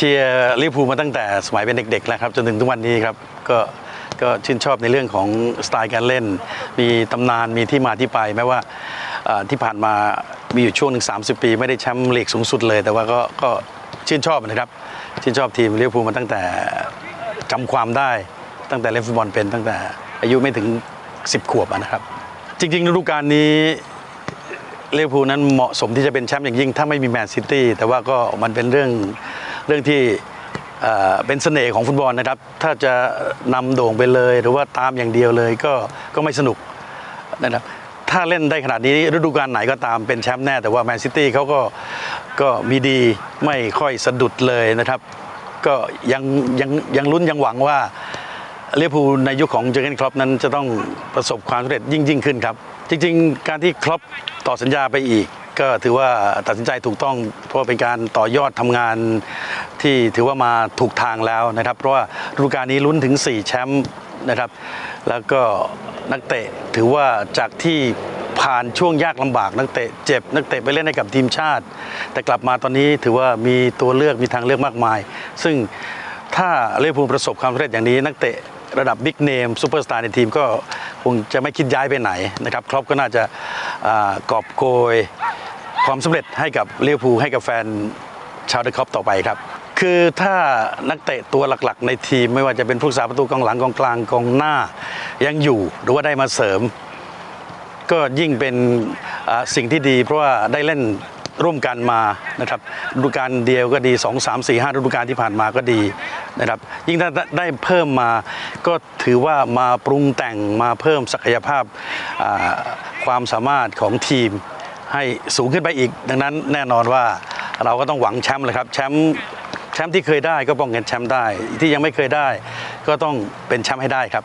ชียร์ลิเวอร์พูลมาตั้งแต่สมัยเป็นเด็กๆแล้วครับจนถึงทุกวันนี้ครับก็ก็ชื่นชอบในเรื่องของสไตล์การเล่น มีตำนานมีที่มาที่ไปแม้ว่าที่ผ่านมามีอยู่ช่วงหนึ่ง30 ปี ไม่ได้แชมป์ลีกสูงสุดเลย แต่ว่าก็ก็ชื่นชอบนะครับ ชื่นชอบทีมลิเวอร์พูลมาตั้งแต่จำความได้ตั้งแต่เล่นฟุตบอลเป็นตั้งแต่อายุไม่ถึง 10 ขวบนะครับ จริงๆฤดูกาลนี้ลิเวอร์พูลนั้นเหมาะสมที่จะเป็นแชมป์อย่างยิ่งถ้าไม่มีแมนซิตี้แต่ว่าก็มันเป็นเรื่อง เรื่องที่เป็นเสน่ห์ของฟุตบอลนะครับ ถ้าจะนำโด่งไปเลย หรือว่าตามอย่างเดียวเลยก็ก็ไม่สนุกนะครับถ้าเล่นได้ขนาดนี้ฤดูกาลไหนก็ตามเป็นแชมป์แน่ แต่ว่าแมนซิตี้เขาก็ก็มีดีไม่ค่อยสะดุดเลยนะครับ ก็ยังยังยังลุ้นยังหวังว่าเวอร์พูลในยุคของเจอร์เกนครอปนั้นจะต้องประสบความสำเร็จยิ่งยิ่งขึ้นครับ จริง ๆ การที่ครอปต่อสัญญาไปอีกก็ถือว่าตัดสินใจถูกต้องเพราะเป็นการต่อยอดทำงานที่ถือว่ามาถูกทางแล้วนะครับ เพราะว่าฤดูกาลนี้ลุ้นถึง 4 แชมป์นะครับ แล้วก็นักเตะถือว่าจากที่ผ่านช่วงยากลำบากนักเตะเจ็บ นักเตะไปเล่นให้กับทีมชาติ แต่กลับมาตอนนี้ถือว่ามีตัวเลือกมีทางเลือกมากมาย ซึ่งถ้าลิเวอร์พูประสบความสำเร็จอย่างนี้ นักเตะระดับบิ๊กเนมซูเปอร์สตาร์ในทีมก็คงจะไม่คิดย้ายไปไหนนะครับครอปก็น่าจะอากอบโกย ความสำเร็จให้กับลิเวอร์พูให้กับแฟนชาวเดอะคอปต่อไปครับ คือถ้านักเตะตัวหลักๆ ในทีมไม่ว่าจะเป็นผู้รักษาประตูกองหลังกองกลางกองหน้า ยังอยู่หรือว่าได้มาเสริม ก็ยิ่งเป็นสิ่งที่ดี เพราะว่าได้เล่นร่วมกันมานะครับฤดูกาลเดียวก็ดี 2 3 4 5ฤดูกาลที่ผ่านมาก็ดีนะครับ ยิ่งถ้าได้เพิ่มมาก็ถือว่ามาปรุงแต่งมาเพิ่มศักยภาพความสามารถของทีม ให้สูงขึ้นไปอีก ดังนั้นแน่นอนว่าเราก็ต้องหวังแชมป์เลยครับแชมป์แชมป์ที่เคยได้ก็ป้องกันแชมป์ได้ ที่ยังไม่เคยได้ ก็ต้องเป็นแชมป์ให้ได้ครับ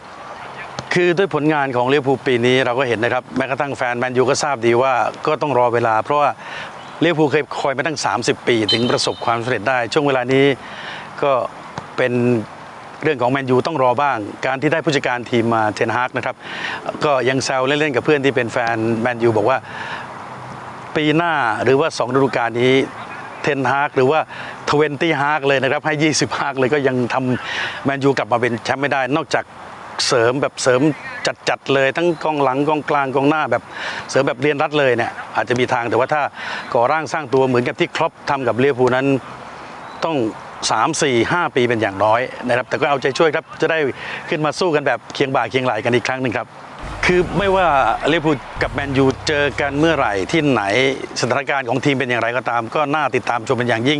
คือด้วยผลงานของลิเวอร์พูปีนี้เราก็เห็นนะครับแม้กระทั่งแฟนแมนยูก็ทราบดีว่าก็ต้องรอเวลา เพราะว่าลิเวอร์พูเคยคอยมาตั้ง 30 ปี ถึงประสบความสำเร็จได้ ช่วงเวลานี้ก็เป็นเรื่องของแมนยูต้องรอบ้าง การที่ได้ผู้จัดการทีมมาเทนฮากนะครับ ก็ยังแซวเล่นๆกับเพื่อนที่เป็นแฟนแมนยูบอกว่า ปีหน้าหรือว่า 2 ฤดูกาลนี้เทนฮากหรือว่าทเวนตี้ฮากเลยนะครับ ให้ 20ฮากเลยก็ยังทำแมนยูกลับมาเป็นแชมป์ไม่ได้ นอกจากเสริมแบบเสริมจัดๆเลยทั้งกองหลังกองกลางกองหน้าแบบเสริมแบบเรียนรัดเลยเนี่ยอาจจะมีทางแต่ว่าถ้าก่อร่างสร้างตัวเหมือนกับที่ครอปทำกับเลียพูนั้นต้อง3 4 5 ปีเป็นอย่างน้อยนะครับแต่ก็เอาใจช่วยครับจะได้ขึ้นมาสู้กันแบบเคียงบ่าเคียงไหลกันอีกครั้งหนึ่งครับ คือไม่ว่าลิเวอร์พูลกับแมนยูเจอกันเมื่อไหร่ที่ไหนสถานการณ์ของทีมเป็นอย่างไรก็ตาม ก็น่าติดตามชมเป็นอย่างยิ่ง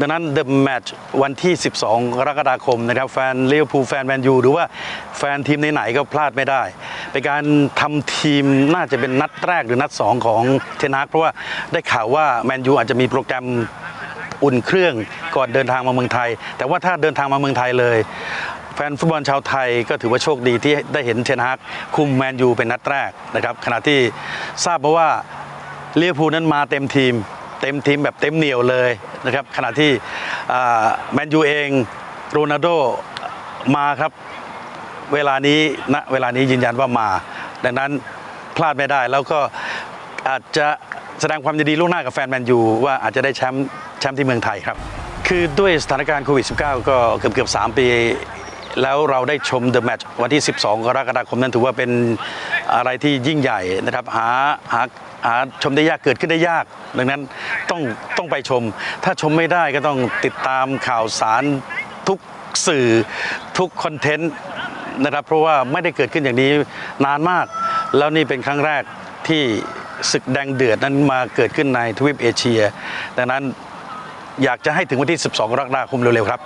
ดังนั้น The Match วันที่ 12 กรกฎาคมนะครับแฟนลิเวอร์พูลแฟนแมนยูหรือว่าแฟนทีมไหนๆก็พลาดไม่ได้เป็นการทำทีมน่าจะเป็นนัดแรกหรือนัด 2 ของเทนฮากเพราะว่าได้ข่าวว่าแมนยูอาจจะมีโปรแกรมอุ่นเครื่องก่อนเดินทางมาเมืองไทย แต่ว่าถ้าเดินทางมาเมืองไทยเลย แฟนฟุตบอลชาวไทยก็ถือว่าโชคดีที่ได้เห็นเทนฮากคุมแมนยูเป็นนัดแรกนะครับขณะที่ทราบมาว่าเวอร์พูนั้นมาเต็มทีม เต็มทีมแบบเต็มเหนียวเลยนะครับขณะที่แมนยูเองโรนัลโดมาครับเวลานี้ณเวลานี้ยืนยันว่ามา ดังนั้นพลาดไม่ได้แล้วก็อาจจะแสดงความยินดีล่วงหน้ากับแฟนแมนยูว่าอาจจะได้แชมป์แชมป์ที่เมืองไทยครับ คือด้วยสถานการณ์โควิด -19 ก็เกือบเกือบๆ3ปี แล้วเราได้ชม The Match วันที่ 12 กรกฎาคมนั้นถือว่าเป็นอะไรที่ยิ่งใหญ่นะครับหาหาหาชมได้ยากเกิดขึ้นได้ยาก ดังนั้นต้องต้องไปชม ถ้าชมไม่ได้ก็ต้องติดตามข่าวสารทุกสื่อทุกคอนเทนต์นะครับเพราะว่าไม่ได้เกิดขึ้นอย่างนี้นานมาก แล้วนี่เป็นครั้งแรกที่ศึกแดงเดือดนั้นมาเกิดขึ้นในทวีปเอเชีย ดังนั้นอยากจะให้ถึงวันที่ 12 กรกฎาคมเร็วๆครับ